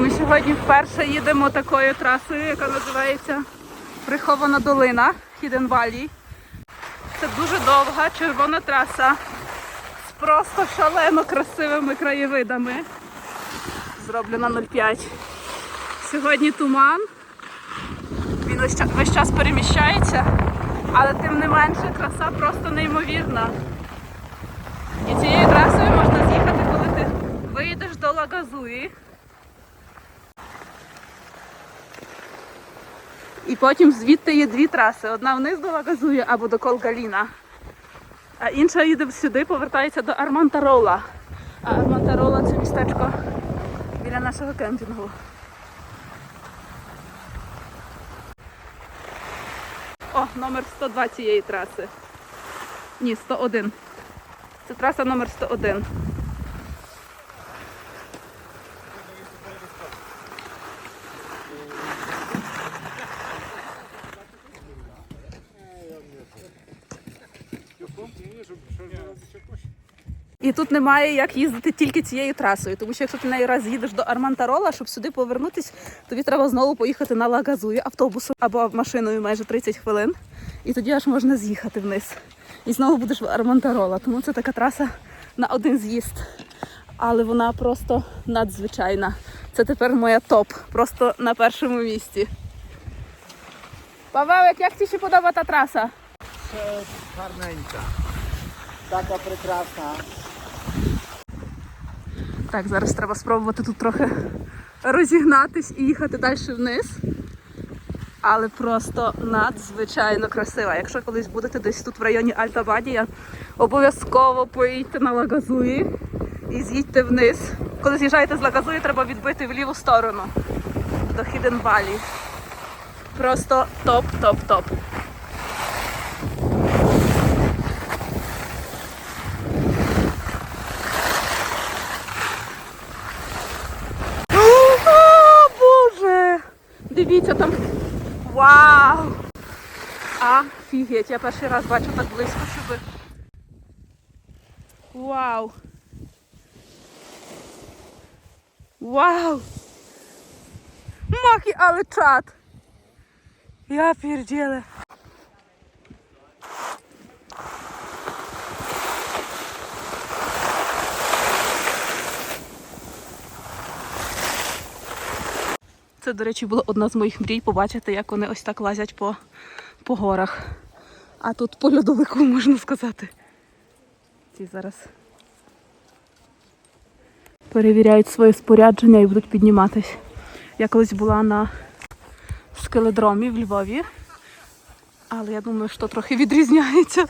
Ми сьогодні вперше їдемо такою трасою, яка називається Прихована долина Hidden Valley. Це дуже довга червона траса з просто шалено красивими краєвидами. Зроблена 0,5. Сьогодні туман. Він весь час, переміщається, але тим не менше краса просто неймовірна. І цією трасою можна з'їхати, коли ти виїдеш до Лагазуї. І потім звідти є дві траси. Одна вниз до Лагазуї або до Колгаліна. А інша їде сюди, повертається до Армантарола. А Армантарола це містечко біля нашого кемпінгу. О, номер 102 цієї траси. Ні, 101. Це траса номер 101. І тут немає як їздити тільки цією трасою, тому що якщо ти неї раз їдеш до Армантарола, щоб сюди повернутись, тобі треба знову поїхати на Лагазуї автобусом або машиною майже 30 хвилин. І тоді аж можна з'їхати вниз. І знову будеш в Армантарола. Тому це така траса на один з'їзд. Але вона просто надзвичайна. Це тепер моя топ, просто на першому місці. Павелик, як тобі ще подобає та траса? Це гарненька. Така прекрасна. Так, зараз треба спробувати тут трохи розігнатись і їхати далі вниз. Але просто надзвичайно красива. Якщо колись будете десь тут в районі Альта-Бадія, обов'язково поїдьте на Лагазуї і з'їдьте вниз. Коли з'їжджаєте з Лагазуї, треба відбити в ліву сторону до Valley. Просто топ, Дивіться там. Вау! Офігеть, я перший раз бачу так близько, щоб. Вау! Вау! Маки, але чат! Я перділа. Це, до речі, була одна з моїх мрій побачити, як вони ось так лазять по, по горах. А тут по льодовику, можна сказати. Ці зараз перевіряють своє спорядження і будуть підніматись. Я колись була на скеледромі в Львові, але я думаю, що трохи відрізняється.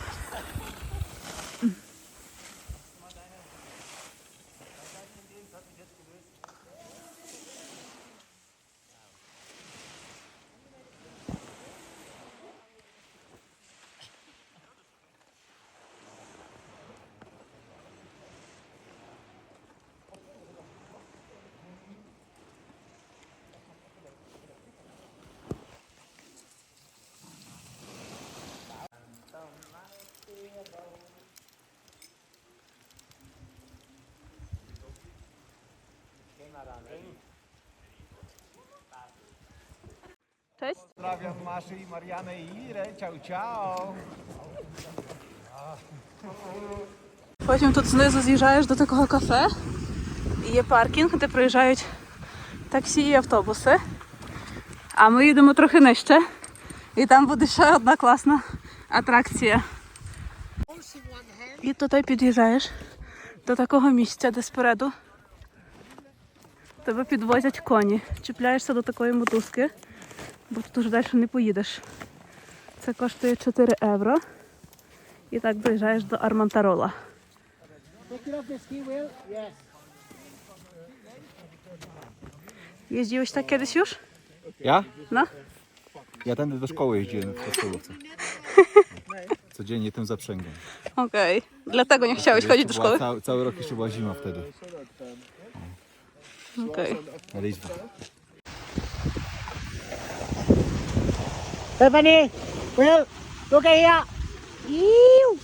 Cześć. Pozdrawiam Maszy i Marianę i Irę. Ciao, ciao. Потім тут знизу з'їжджаєш до такого кафе. Є паркінг, де проїжджають таксі і автобуси. А ми їдемо трохи нижче. І там буде ще одна класна атракція. І тут під'їжджаєш до такого місця, де спереду тебе підвозять коні. Чіпляєшся до такої мотузки, бо тут уже далі не поїдеш. Це коштує 4 євро. І так доїжджаєш до Армантарола. Take it off the ski wheel? Yes. Jeździłeś tak kiedyś już? Ja? No. Ja tędy do szkoły jeździłem w podstawówce. Codziennie tym zaprzęgiem. Okej. Dlatego nie chciałeś chodzić do Jeszcze była szkoły? Cały, cały rok jeszcze była zima wtedy. Okej. Okay. Stephanie! Will! Look at here! Ew!